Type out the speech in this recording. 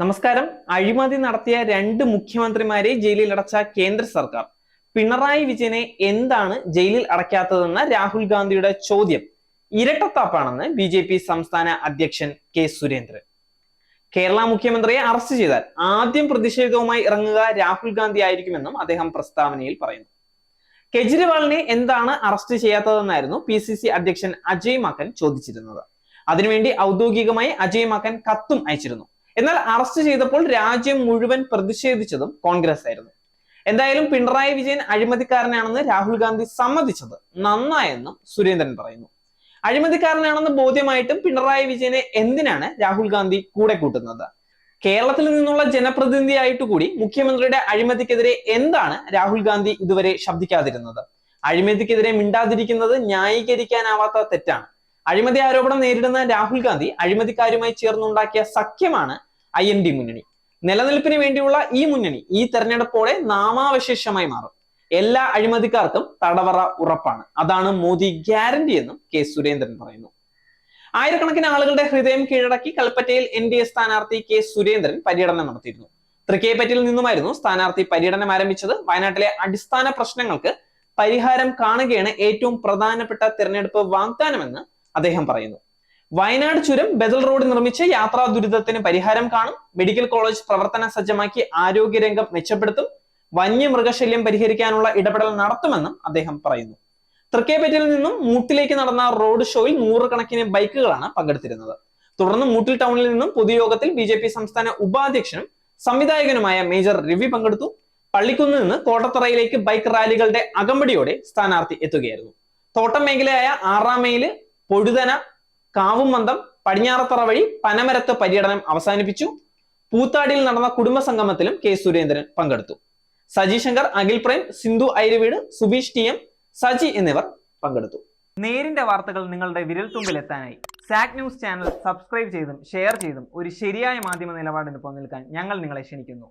നമസ്കാരം. അഴിമതി നടത്തിയ രണ്ട് മുഖ്യമന്ത്രിമാരെ ജയിലിൽ അടച്ച കേന്ദ്ര സർക്കാർ. പിണറായി വിജയനെ എന്താണ് ജയിലിൽ അടയ്ക്കാത്തതെന്ന രാഹുൽ ഗാന്ധിയുടെ ചോദ്യം ഇരട്ടത്താപ്പാണെന്ന് ബി ജെ പി സംസ്ഥാന അധ്യക്ഷൻ കെ സുരേന്ദ്രൻ. കേരള മുഖ്യമന്ത്രിയെ അറസ്റ്റ് ചെയ്താൽ ആദ്യം പ്രതിഷേധവുമായി ഇറങ്ങുക രാഹുൽ ഗാന്ധി ആയിരിക്കുമെന്നും അദ്ദേഹം പ്രസ്താവനയിൽ പറയുന്നു. കെജ്രിവാളിനെ എന്താണ് അറസ്റ്റ് ചെയ്യാത്തതെന്നായിരുന്നു പി സി സി അധ്യക്ഷൻ അജയ് മാക്കൻ ചോദിച്ചിരുന്നത്. അതിനുവേണ്ടി ഔദ്യോഗികമായി അജയ് മാക്കൻ കത്തും അയച്ചിരുന്നു. എന്നാൽ അറസ്റ്റ് ചെയ്തപ്പോൾ രാജ്യം മുഴുവൻ പ്രതിഷേധിച്ചതും കോൺഗ്രസ് ആയിരുന്നു. എന്തായാലും പിണറായി വിജയൻ അഴിമതിക്കാരനാണെന്ന് രാഹുൽ ഗാന്ധി സമ്മതിച്ചത് നന്നായെന്നും സുരേന്ദ്രൻ പറയുന്നു. അഴിമതിക്കാരനാണെന്ന് ബോധ്യമായിട്ടും പിണറായി വിജയനെ എന്തിനാണ് രാഹുൽ ഗാന്ധി കൂടെ കൂട്ടുന്നത്? കേരളത്തിൽ നിന്നുള്ള ജനപ്രതിനിധിയായിട്ട് കൂടി മുഖ്യമന്ത്രിയുടെ അഴിമതിക്കെതിരെ എന്താണ് രാഹുൽ ഗാന്ധി ഇതുവരെ ശബ്ദിക്കാതിരുന്നത്? അഴിമതിക്കെതിരെ മിണ്ടാതിരിക്കുന്നത് ന്യായീകരിക്കാനാവാത്ത തെറ്റാണ്. അഴിമതി ആരോപണം നേരിടുന്ന രാഹുൽ ഗാന്ധി അഴിമതിക്കാരുമായി ചേർന്നുണ്ടാക്കിയ സഖ്യമാണ് ഐ എൻ ഡി മുന്നണി. നിലനിൽപ്പിന് വേണ്ടിയുള്ള ഈ മുന്നണി ഈ തെരഞ്ഞെടുപ്പോടെ നാമാവശേഷമായി മാറും. എല്ലാ അഴിമതിക്കാർക്കും തടവറ ഉറപ്പാണ്. അതാണ് മോദി ഗ്യാരണ്ടി എന്നും കെ സുരേന്ദ്രൻ പറയുന്നു. ആയിരക്കണക്കിന് ആളുകളുടെ ഹൃദയം കീഴടക്കി കൽപ്പറ്റയിൽ എൻ ഡി എ സ്ഥാനാർത്ഥി കെ സുരേന്ദ്രൻ പര്യടനം നടത്തിയിരുന്നു. തൃക്കേപ്പറ്റിൽ നിന്നുമായിരുന്നു സ്ഥാനാർത്ഥി പര്യടനം ആരംഭിച്ചത്. വയനാട്ടിലെ അടിസ്ഥാന പ്രശ്നങ്ങൾക്ക് പരിഹാരം കാണുകയാണ് ഏറ്റവും പ്രധാനപ്പെട്ട തിരഞ്ഞെടുപ്പ് വാഗ്ദാനമെന്ന് അദ്ദേഹം പറയുന്നു. വയനാട് ചുരം ബദൽ റോഡ് നിർമ്മിച്ച് യാത്രാ ദുരിതത്തിന് പരിഹാരം കാണും. മെഡിക്കൽ കോളേജ് പ്രവർത്തന സജ്ജമാക്കി ആരോഗ്യരംഗം മെച്ചപ്പെടുത്തും. വന്യമൃഗശല്യം പരിഹരിക്കാനുള്ള ഇടപെടൽ നടത്തുമെന്നും അദ്ദേഹം പറയുന്നു. തൃക്കേപ്പറ്റിൽ നിന്നും മൂട്ടിലേക്ക് നടന്ന റോഡ് ഷോയിൽ നൂറുകണക്കിന് ബൈക്കുകളാണ് പങ്കെടുത്തിരുന്നത്. തുടർന്ന് മൂട്ടിൽ ടൗണിൽ നിന്നും പൊതുയോഗത്തിൽ ബി ജെ പി സംസ്ഥാന ഉപാധ്യക്ഷനും സംവിധായകനുമായ മേജർ രവി പങ്കെടുത്തു. പള്ളിക്കുന്നിൽ നിന്ന് കോട്ടത്തറയിലേക്ക് ബൈക്ക് റാലികളുടെ അകമ്പടിയോടെ സ്ഥാനാർത്ഥി എത്തുകയായിരുന്നു. തോട്ടം മേഖലയായ ആറാം മൈൽ പൊഴുതന കാവുമന്തം പടിഞ്ഞാറത്തറ വഴി പനമരത്ത് പര്യടനം അവസാനിപ്പിച്ചു. പൂത്താടിയിൽ നടന്ന കുടുംബ സംഗമത്തിലും കെ സുരേന്ദ്രൻ പങ്കെടുത്തു. സജി ശങ്കർ അഖിൽ പ്രേം സിന്ധു ഐരവീട് സുബീഷ് ടി എം സജി എന്നിവർ പങ്കെടുത്തു. നേരിന്റെ വാർത്തകൾ നിങ്ങളുടെ വിരൽത്തുമ്പിൽ എത്താനായി സാക് ന്യൂസ് ചാനൽ സബ്സ്ക്രൈബ് ചെയ്തും ഷെയർ ചെയ്തും ഒരു ശരിയായ മാധ്യമ നിലപാടിന് നിൽക്കാൻ ഞങ്ങൾ നിങ്ങളെ ക്ഷണിക്കുന്നു.